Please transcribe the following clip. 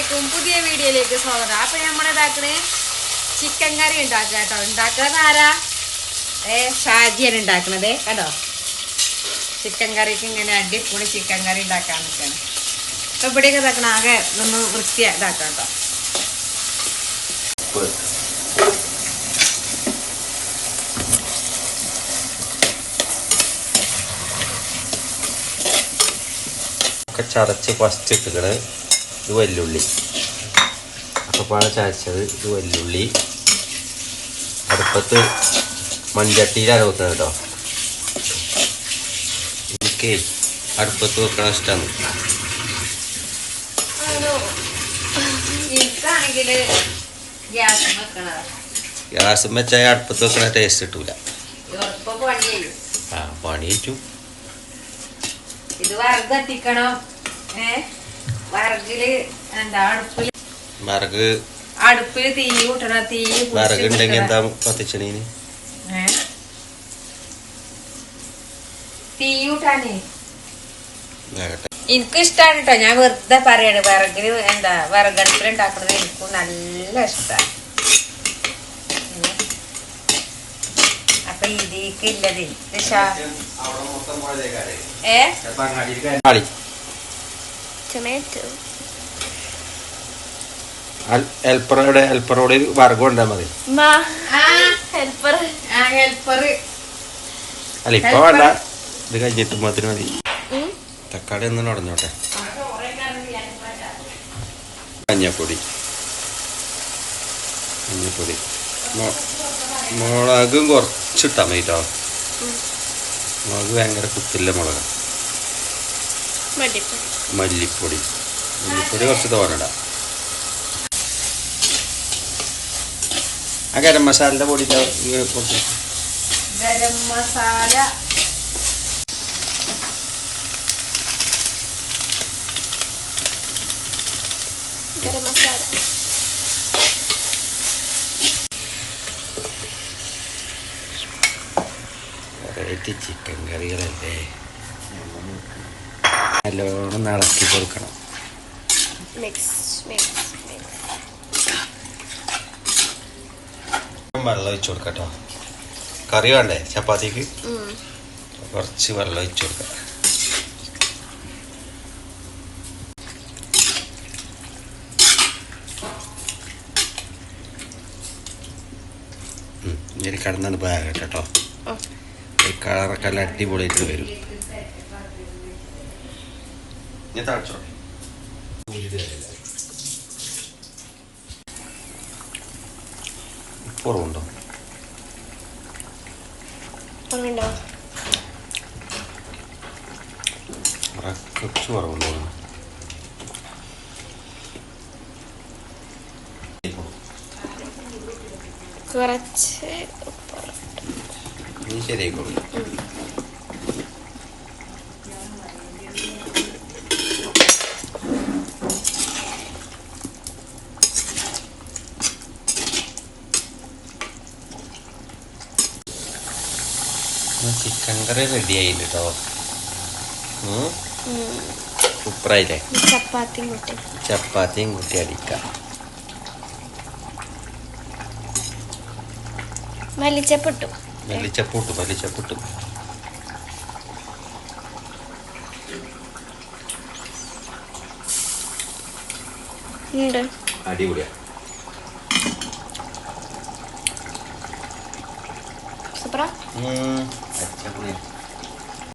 അലൈക്കും പുതിയ വീഡിയോയിലേക്ക് സ്വാഗതം. അപ്പൊ നമ്മളിതാക്കണേ ചിക്കൻ കറി ഉണ്ടാക്കുക കേട്ടോ. ഉണ്ടാക്കുന്നത് ആരാ? ഏ ഷാജിയാണ് ഉണ്ടാക്കണത്. കേട്ടോ ചിക്കൻ കറിക്ക് ഇങ്ങനെ അടിപൊളി ചിക്കൻ കറി ഉണ്ടാക്കാൻ നിൽക്കുകയാണ് അപ്പൊ ഇവിടെയൊക്കെ ഇതാക്കണ ആകെ ഒന്ന് വൃത്തിയാ ഇതാക്കാം കേട്ടോ. ചതച്ച് ഫസ്റ്റ് ഇട്ടുകൾ ഇത് വെല്ലുള്ളി. അപ്പപ്പാടെ ചതച്ചത് ഇത് വെല്ലുള്ളി. അടുപ്പത്ത് മൺചട്ടിയിലാണ് വെക്കുന്നത് കേട്ടോ. എനിക്ക് അടുപ്പത്ത് വെക്കണ ഇഷ്ടമാണ് ഗ്യാസ് വെച്ചാൽ അടുപ്പത്ത് വെക്കണ ടേസ്റ്റ് കിട്ടൂല. ആ പണി ഇത് വറുത് ഏ? വറകിൽ എന്താ അടുപ്പിൽ വിറക് അടുപ്പിൽ തീ കൂട്ടണ തീ വിറക് ഉണ്ടെങ്കിൽ എന്താ. കത്തിച്ചണീന്? തീ കൂട്ടാനേ. വേഗട്ടെ. എനിക്ക് ഇഷ്ടമാണ് കേട്ടോ ഞാൻ വെറുതെ പറയാണ് വിറകിൽ എന്താ വിറകടുപ്പിൽ ഉണ്ടാക്കുന്നത് എനിക്കും നല്ല ഇഷ്ടമാണ് അപ്പൊ ഇതിക്ക് ഇല്ലത് ഏ? Tomato, ഹെൽപ്പറോട് ഹെൽപ്പറോട് വർഗം ഉണ്ടാ മതി? ma, ആ. helper, ആ ഹെൽപ്പർ അല്ല ഇപ്പൊ വേണ്ട. ഇത് കഴിഞ്ഞിട്ട് മാത്രം മതി. തക്കാളി ഒന്ന് നടന്നോട്ടെ. മഞ്ഞപ്പൊടി. മഞ്ഞപ്പൊടി. മുളകും കുറച്ചിട്ടാ മതി കേട്ടോ മുളക് ഭയങ്കര കുത്തില്ല മുളക്. മല്ലിപ്പൊടി. മല്ലിപ്പൊടി. കുറച്ച് തോരടാം ആ ഗരം മസാലയുടെ പൊടി കുറച്ച് ഗരം മസാല. ഗരം മസാല. വെറൈറ്റി ചിക്കൻ കറികളല്ലേ നല്ലോണം ഇളക്കി കൊടുക്കണം. വെള്ളം ഒഴിച്ചു കൊടുക്കട്ടോ. കറി വേണ്ടേ? ചപ്പാത്തിക്ക്. കുറച്ച് വെള്ളം ഒഴിച്ചു കൊടുക്കാം. ഇനി കിടന്നാണ് ബാഗ് കേട്ടോ കളറൊക്കെ നല്ല അടിപൊളിയായിട്ട് വരും. ഞാൻ താഴ്ചോട്ടെ കുറവുണ്ടോ കുറച്ച് കുറവുണ്ടോ കുറച്ച് നീ ശരിയായിക്കോളൂ ചിക്കൻ കറി റെഡി ആയില്ല കേട്ടോ. സൂപ്പറായില്ലേ? ഈ ചപ്പാത്തി മുട്ടി ചപ്പാത്തിയും കൂട്ടി അടിക്കാം. മല്ലിച്ചപ്പിട്ടു. മല്ലിച്ചപ്പൂട്ട് മല്ലിച്ചപ്പൂട്ട്. ഉണ്ട് അടിപൊളിയാ സൂപ്പറാ അടിപൊളി